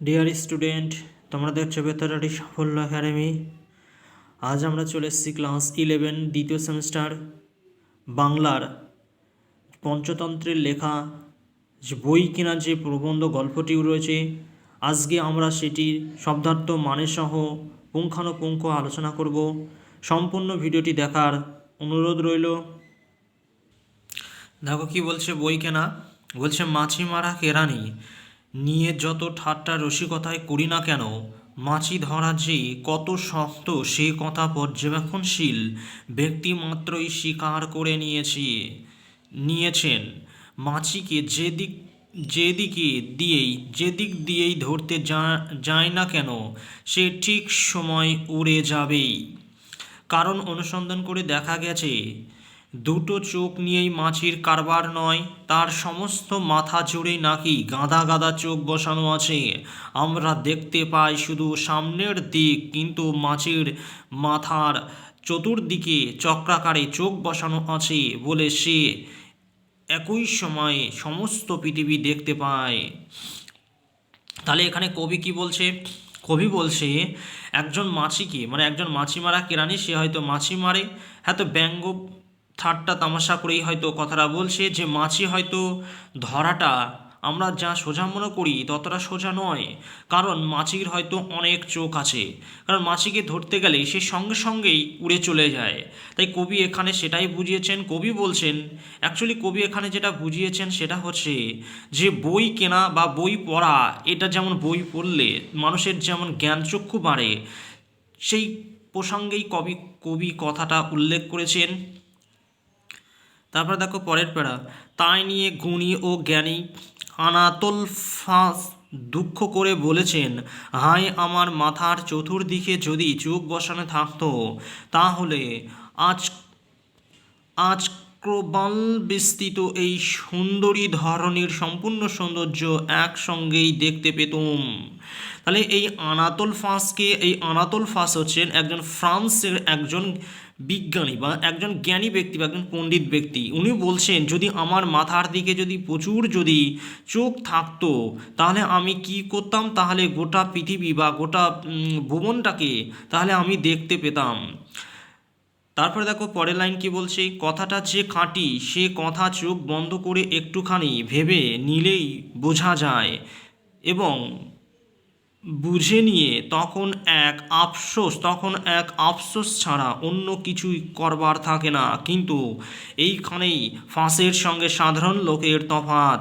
Dear student তোমরা দেখছ বেতারাটি সাফল্য একাডেমি। আজ আমরা চলে এসেছি ক্লাস ইলেভেন দ্বিতীয় সেমিস্টার বাংলার পঞ্চতন্ত্রের লেখা, যে বই কেনার যে প্রবন্ধ গল্পটি রয়েছে। আজকে আমরা সেটির শব্দার্থ মানেসহ পুঙ্খানুপুঙ্খ আলোচনা করব। সম্পূর্ণ ভিডিওটি দেখার অনুরোধ রইল। দেখো কি বলছে বই কেনা? বলছে, মাছি মারা কেরানি নিয়ে যত ঠাট্টা রসিকতায় করি না কেন, মাছি ধরা যে কত শক্ত সে কথা পর্যবেক্ষণশীল ব্যক্তি মাত্রই স্বীকার করে নিয়েছি, নিয়েছেন। মাছিকে যেদিক, যেদিকে দিয়েই, যেদিক দিয়েই ধরতে যায় না কেন, সে ঠিক সময় উড়ে যাবেই। কারণ অনুসন্ধান করে দেখা গেছে দুটো চোখ নিয়েই মাছির কারবার নয়, তার সমস্ত মাথা জুড়েই নাকি গাঁদা গাদা চোখ বসানো আছে। আমরা দেখতে পাই শুধু সামনের দিক, কিন্তু মাছির মাথার চতুর্দিকে চক্রাকারে চোখ বসানো আছে বলে সে একই সময়ে সমস্ত পৃথিবী দেখতে পায়। তাহলে এখানে কবি কি বলছে? কবি বলছে, একজন মাছিকে মানে একজন মাছি মারা কেরানি, সে হয়তো মাছি মারে হ্যাঁ তো ব্যঙ্গ ঠাট্টা তামাশা করেই হয়তো কথাটা বলছে, যে মাছি হয়তো ধরাটা আমরা যা সোজা মনে করি ততটা সোজা নয়। কারণ মাছির হয়তো অনেক চোখ আছে। কারণ মাছিকে ধরতে গেলে সে সঙ্গে সঙ্গেই উড়ে চলে যায়। তাই কবি এখানে সেটাই বুঝিয়েছেন, কবি বলছেন অ্যাকচুয়ালি কবি এখানে যেটা বুঝিয়েছেন সেটা হচ্ছে যে বই কেনা বা বই পড়া, এটা যেমন বই পড়লে মানুষের যেমন জ্ঞানচক্ষু বাড়ে, সেই প্রসঙ্গেই কবি কবি কথাটা উল্লেখ করেছেন। তারপর দেখো পরের পেড়া তাই নিয়ে গুণী ও জ্ঞানী আনাতোল ফাঁস দুঃখ করে বলেছেন হাই আমার মাথার চতুর্দিকে যদি চোখ বসানো থাকতো, তাহলে আজ আজ ক্রবাল বিস্তৃত এই সুন্দরী ধরনের সম্পূর্ণ সৌন্দর্য একসঙ্গেই দেখতে পেতুম। তাহলে এই আনাতোল ফাঁসকে এই আনাতোল ফাঁস হচ্ছেন একজন ফ্রান্সের একজন বিজ্ঞানী বা একজন জ্ঞানী ব্যক্তি বা একজন পণ্ডিত ব্যক্তি, উনি বলছেন, যদি আমার মাথার দিকে যদি প্রচুর যদি চোখ থাকতো, তাহলে আমি কি করতাম? তাহলে গোটা পৃথিবী বা গোটা ভুবনটাকে তাহলে আমি দেখতে পেতাম। তারপরে দেখো, পরের লাইন কি বলছে, কথাটা যে খাঁটি, সে কথা চোখ বন্ধ করে একটুখানি ভেবে নিলেই বোঝা যায় এবং বুঝে নিয়ে তখন এক আফসোস, তখন এক আফসোস ছাড়া অন্য কিছুই করবার থাকে না। কিন্তু এইখানেই ফাঁসের সঙ্গে সাধারণ লোকের তফাৎ।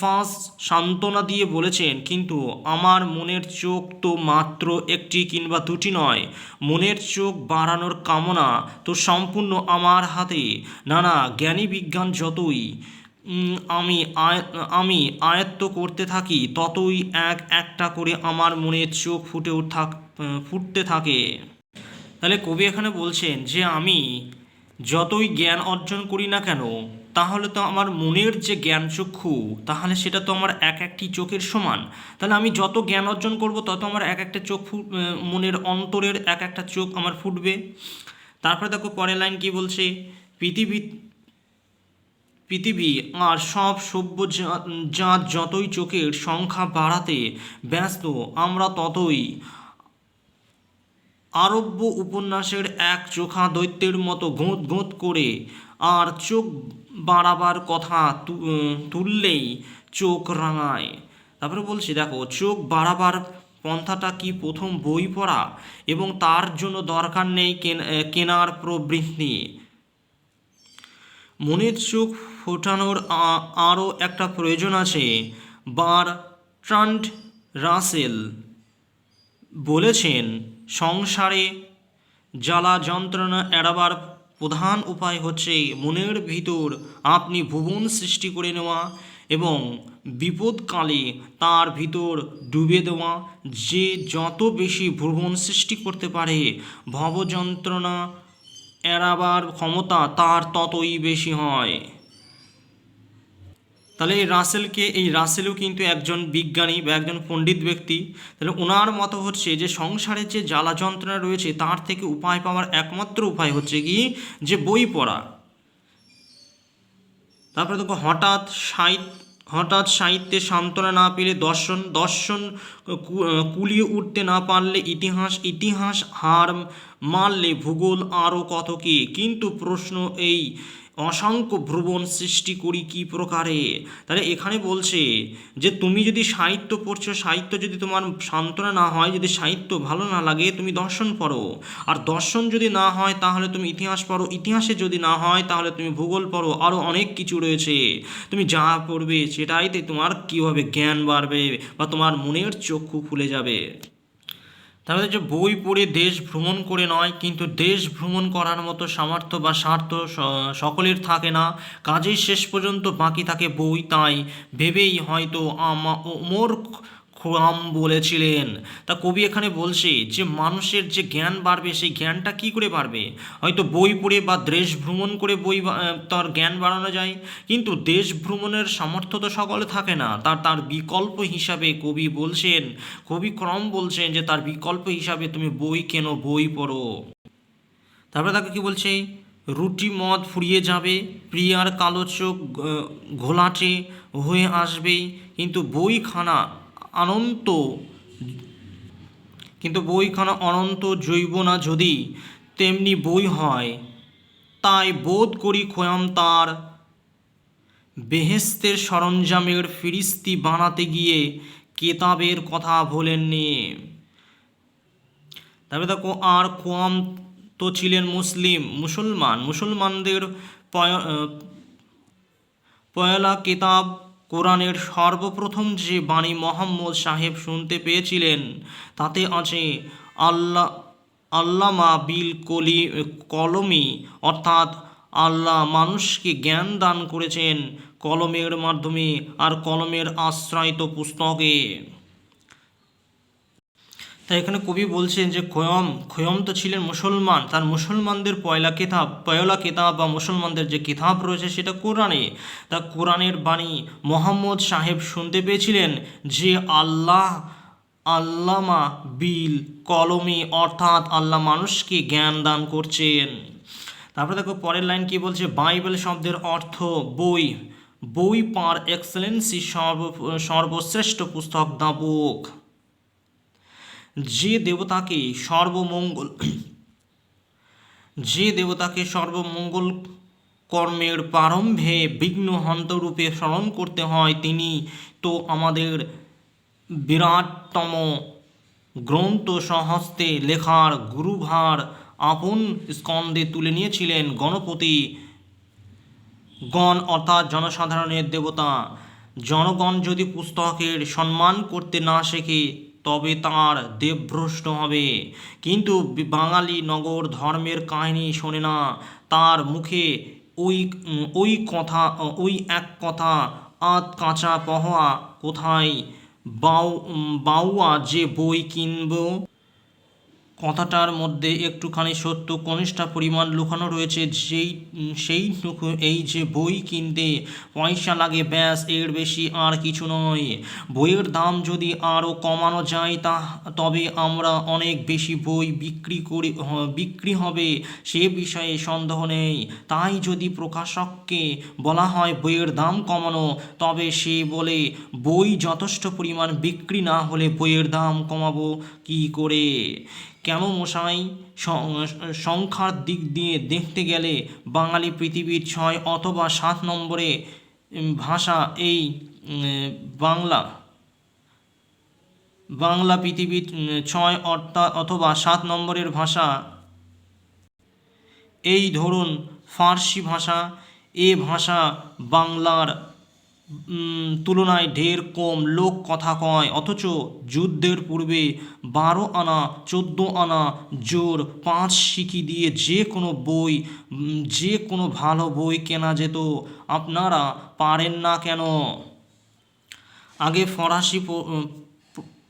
ফাঁস সান্ত্বনা দিয়ে বলেছেন, কিন্তু আমার মনের চোখ তো মাত্র একটি কিংবা দুটি নয়। মনের চোখ বাড়ানোর কামনা তো সম্পূর্ণ আমার হাতে। না না জ্ঞানী বিজ্ঞান যতই আমি আমি আয়ত্ত করতে থাকি, ততই এক একটা করে আমার মনের চোখ ফুটে থাক ফুটতে থাকে। তাহলে কবি এখানে বলছেন যে, আমি যতই জ্ঞান অর্জন করি না কেন, তাহলে তো আমার মনের যে জ্ঞান চক্ষু তাহলে সেটা তো আমার এক একটি চোখের সমান। তাহলে আমি যত জ্ঞান অর্জন করব, তত আমার এক একটা চোখ মনের অন্তরের এক একটা চোখ আমার ফুটবে। তারপরে দেখো পরের লাইন কি বলছে, পৃথিবী পৃথিবী আর সব সভ্য জাত যতই চোখের সংখ্যা বাড়াতে ব্যস্ত, আমরা ততই আরব্য উপন্যাসের এক চোখা দৈত্যের মতো গোঁত গোঁত করে আর চোখ বাড়াবার কথা তুললেই চোখ রাঙায়। তারপরে বলছি, দেখো, চোখ বাড়াবার পন্থাটা কি প্রথম বই পড়া এবং তার জন্য দরকার নেই কেন- কেনার প্রবৃত্তি? মনের চোখ ফোটানোর আরও একটা প্রয়োজন আছে। বার ট্রান্ট রাসেল বলেছেন, সংসারে জ্বালা যন্ত্রণা এড়াবার প্রধান উপায় হচ্ছে মনের ভিতর আপনি ভুবন সৃষ্টি করে নেওয়া এবং বিপদকালে তার ভিতর ডুবে দেওয়া। যে যত বেশি ভ্রমণ সৃষ্টি করতে পারে, ভবযন্ত্রণা এড়াবার ক্ষমতা তার ততই বেশি হয়। তাহলে এই রাসেলকে, এই রাসেলও কিন্তু একজন বিজ্ঞানী বা একজন পণ্ডিত ব্যক্তি। তাহলে ওনার মতো হচ্ছে যে সংসারের যে জ্বালা যন্ত্রণা রয়েছে, তার থেকে উপায় পাওয়ার একমাত্র উপায় হচ্ছে কি? যে বই পড়া। তারপরে দেখো, হঠাৎ সাহিত্য হঠাৎ সাহিত্যে সান্ত্বনা না পেলে দর্শন দর্শন কুলিয়ে উঠতে না পারলে ইতিহাস ইতিহাস হার মারলে ভূগোল আরও কত কি? কিন্তু প্রশ্ন এই অসংখ্য ভ্রমণ সৃষ্টি করি কি প্রকারে? তাহলে এখানে বলছে যে তুমি যদি সাহিত্য পড়ছো, সাহিত্য যদি তোমার সান্ত্বনা না হয়, যদি সাহিত্য ভালো না লাগে, তুমি দর্শন পড়ো। আর দর্শন যদি না হয়, তাহলে তুমি ইতিহাস পড়ো। ইতিহাসে যদি না হয়, তাহলে তুমি ভূগোল পড়ো। আরও অনেক কিছু রয়েছে। তুমি যা পড়বে সেটাইতে তোমার কীভাবে জ্ঞান বাড়বে বা তোমার মনের চক্ষু খুলে যাবে। তাহলে যে বই পড়ে দেশ ভ্রমণ করে নয়, কিন্তু দেশ ভ্রমণ করার মতো সামর্থ্য বা স্বার্থ সকলের থাকে না। কাজেই শেষ পর্যন্ত বাকি থাকে বই। তাই ভেবেই হয়তো আমা ওমর খুরাম বলেছিলেন। তা কবি এখানে বলছে যে, মানুষের যে জ্ঞান বাড়বে, সেই জ্ঞানটা কি করে বাড়বে? হয়তো বই পড়ে বা দেশ ভ্রমণ করে বই তার জ্ঞান বাড়ানো যায়। কিন্তু দেশ ভ্রমণের সামর্থ্য তো সকলে থাকে না। তার তার বিকল্প হিসাবে কবি বলছেন, কবি ক্রম বলছেন যে, তার বিকল্প হিসাবে তুমি বই কেন বই পড়ো? তারপরে তাকে কি বলছে? রুটি মদ ফুরিয়ে যাবে, প্রিয়ার কালো চোখ ঘোলাটে হয়ে আসবে, কিন্তু বইখানা অনন্ত, কিন্তু বইখানা অনন্ত জৈব না যদি, তেমনি বই হয়। তাই বোধ করি খোয়াম তার বেহেস্তের সরঞ্জামের ফিরিস্তি বানাতে গিয়ে কেতাবের কথা ভোলেননি তারপরে দেখো, আর কোয়াম তো ছিলেন মুসলিম, মুসলমান। মুসলমানদের পয়- পয়লা কেতাব কোরআনের সর্বপ্রথম যে বাণী মোহাম্মদ সাহেব শুনতে পেয়েছিলেন, তাতে আছে আল্লাহ আল্লামা বিল কলি, কলমি, অর্থাৎ আল্লাহ মানুষকে জ্ঞান দান করেছেন কলমের মাধ্যমে আর কলমের আশ্রয়িত পুস্তকে। তাই এখানে কবি বলছেন যে খয়ম খয়ম তো ছিলেন মুসলমান, তার মুসলমানদের পয়লা কিতাব পয়লা কিতাব বা মুসলমানদের যে কিতাব রয়েছে সেটা কোরআনে। তা কোরআনের বাণী মোহাম্মদ সাহেব শুনতে পেয়েছিলেন যে আল্লাহ, আল্লামা বিল কলমে অর্থাৎ আল্লাহ মানুষকে জ্ঞান দান করছেন। তারপরে দেখো পরের লাইন কি বলছে? বাইবেল শব্দের অর্থ বই। বই পার এক্সেলেন্সি সর্ব, সর্বশ্রেষ্ঠ পুস্তক দা বুক যে দেবতাকে সর্বমঙ্গল, যে দেবতাকে সর্বমঙ্গল কর্মের প্রারম্ভে বিঘ্ন হন্তরূপে স্মরণ করতে হয়, তিনি তো আমাদের বিরাটতম গ্রন্থ সহস্তে লেখার গুরুভার আপন স্কন্দে তুলে নিয়েছিলেন গণপতি। গণ অর্থাৎ জনসাধারণের দেবতা। জনগণ যদি পুস্তকের সম্মান করতে না শেখে তবে তাঁর দেবভ্রষ্ট হবে। কিন্তু বাঙালি নগর ধর্মের কাহিনী শোনে না। তার মুখে ওই ওই কথা ওই এক কথা আত কাঁচা পহা কোথায় বাউ বাউয়া যে বই কিনবো? কথাটার মধ্যে একটুখানি সত্য, কনিষ্ঠা পরিমাণ লুকানো রয়েছে যেই সেইটুকু এই যে বই কিনতে পয়সা লাগে ব্যাস, এর বেশি আর কিছু নয়। বইয়ের দাম যদি আরও কমানো যায় তা, তবে আমরা অনেক বেশি বই বিক্রি করি বিক্রি হবে সে বিষয়ে সন্দেহ নেই। তাই যদি প্রকাশককে বলা হয় বইয়ের দাম কমানো, তবে সে বলে, বই যথেষ্ট পরিমাণ বিক্রি না হলে বইয়ের দাম কমাবো কি করে? কেন মশাই? সংখ্যার দিক দিয়ে দেখতে গেলে বাঙালি পৃথিবীর ছয় অথবা সাত নম্বরে ভাষা এই বাংলা বাংলা পৃথিবীর ছয় অর্থাৎ অথবা সাত নম্বরের ভাষা। এই ধরুন, ফার্সি ভাষা, এ ভাষা বাংলার তুলনায় ঢের কম লোক কথা কয়, অথচ যুদ্ধের পূর্বে বারো আনা, চোদ্দ আনা জোর, পাঁচ শিখি দিয়ে যে কোনো বই যে কোনো ভালো বই কেনা যেত। আপনারা পারেন না কেন? আগে ফরাসি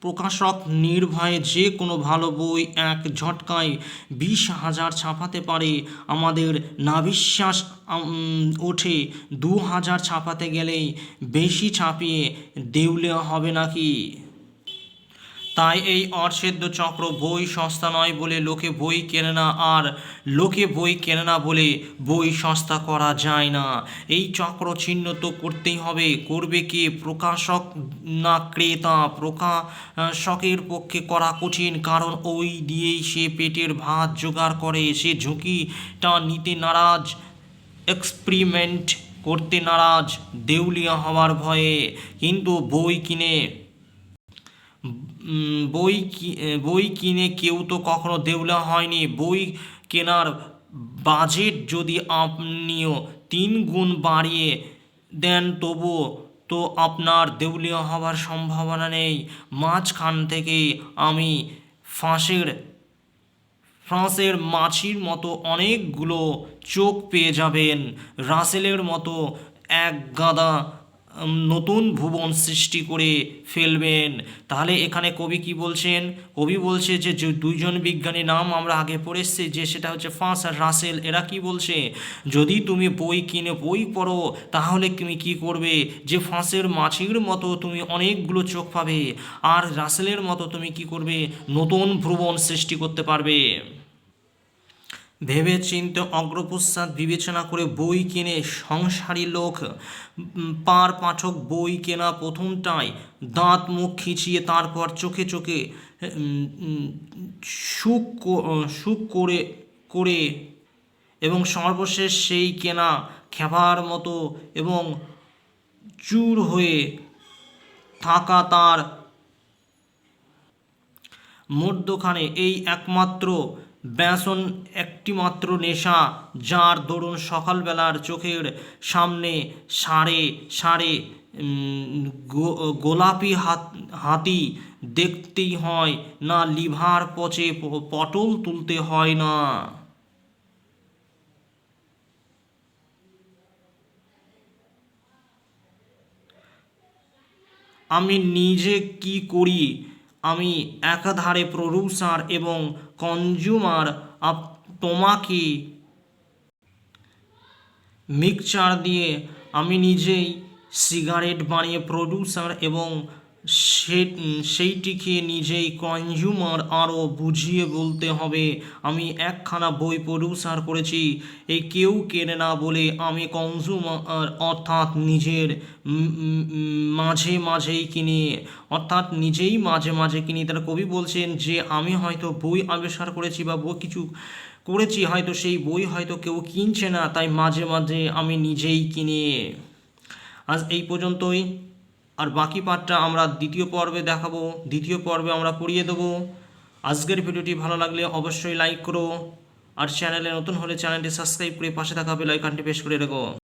প্রকাশক নির্ভয়ে যে কোনো ভালো বই এক ঝটকায় বিশ হাজার ছাপাতে পারে। আমাদের নাবিশ্বাস ওঠে। দু হাজার ছাপাতে গেলেই বেশি ছাপিয়ে দেউলে হবে নাকি? তাই এই অর্ধেদ্য চক্র বই সস্তা নয় বলে লোকে বই কেনে না, আর লোকে বই কেনে না বলে বই সস্তা করা যায় না। এই চক্র ছিন্ন তো করতেই হবে। করবে কে? প্রকাশক না ক্রেতা? প্রকাশকের পক্ষে করা কঠিন, কারণ ওই দিয়েই সে পেটের ভাত জোগাড় করে। সে ঝুঁকিটা নিতে নারাজ এক্সপেরিমেন্ট করতে নারাজ, দেউলিয়া হওয়ার ভয়ে। কিন্তু বই কিনে বই বই কিনে কেউ তো কখনো দেউলা হয়নি। বই কেনার বাজেট যদি আপনিও তিন গুণ বাড়িয়ে দেন তবুও তো আপনার দেউলিয়া হওয়ার সম্ভাবনা নেই। মাঝখান থেকে আমি ফাঁসের, ফ্রান্সের মাছির মতো অনেকগুলো চোখ পেয়ে যাবেন। রাসেলের মতো এক গাদা নতুন ভুবন সৃষ্টি করে ফেলবেন। তাহলে এখানে কবি কি বলছেন? কবি বলছে যে দুইজন বিজ্ঞানী নাম আমরা আগে পড়ে যে সেটা হচ্ছে ফাঁস আর রাসেল। এরা কি বলছে? যদি তুমি বই কিনে বই পড়ো, তাহলে তুমি কি করবে? যে ফাঁসের মাছির মতো তুমি অনেকগুলো চোখ পাবে, আর রাসেলের মতো তুমি কি করবে? নতুন ভ্রুবন সৃষ্টি করতে পারবে। ভেবে চিন্তে অগ্রপশ্চাৎ বিবেচনা করে বই কিনে সংসারী লোক। পার পাঠক বই কেনা প্রথমটায় দাঁত মুখ খিচিয়ে তারপর চোখে চোখে সুখ সুখ করে করে এবং সর্বশেষ সেই কেনা খেপার মতো এবং চুর হয়ে থাকা তার মধ্যখানে এই একমাত্র ব্যসন একটিমাত্র নেশা যার দরুন সকালবেলার চোখের সামনে উম, গো- গোলাপি হাত দেখতেই হয় না লিভার পচে পটল তুলতে হয় না। আমি নিজে কি করি? আমি একাধারে প্রডিউসার এবং কনজিউমার, আপ, তোমাকে মিক্সচার দিয়ে আমি নিজেই সিগারেট বানিয়ে প্রডিউসার এবং সে, সেইটিকে নিজেই কনজিউমার আরও বুঝিয়ে বলতে হবে। আমি একখানা বই প্রডিউসার করেছি এই কেউ কেনে না বলে আমি কনজিউমার অর্থাৎ নিজের মাঝে মাঝেই কিনি, অর্থাৎ নিজেই মাঝে মাঝে কিনি। তারা কবি বলছেন যে, আমি হয়তো বই আবিষ্কার করেছি বা বই কিছু করেছি, হয়তো সেই বই হয়তো কেউ কিনছে না, তাই মাঝে মাঝে আমি নিজেই কিনি। আজ এই পর্যন্তই। আর বাকি পাঠটা আমরা দ্বিতীয় পর্বে দেখাবো, দ্বিতীয় পর্বে আমরা পড়িয়ে দেবো। আজকের ভিডিওটি ভালো লাগলে অবশ্যই লাইক করো। আর চ্যানেলে নতুন হলে চ্যানেলটি সাবস্ক্রাইব করে পাশে থাকা বেল আইকনটি প্রেস করে রেখো।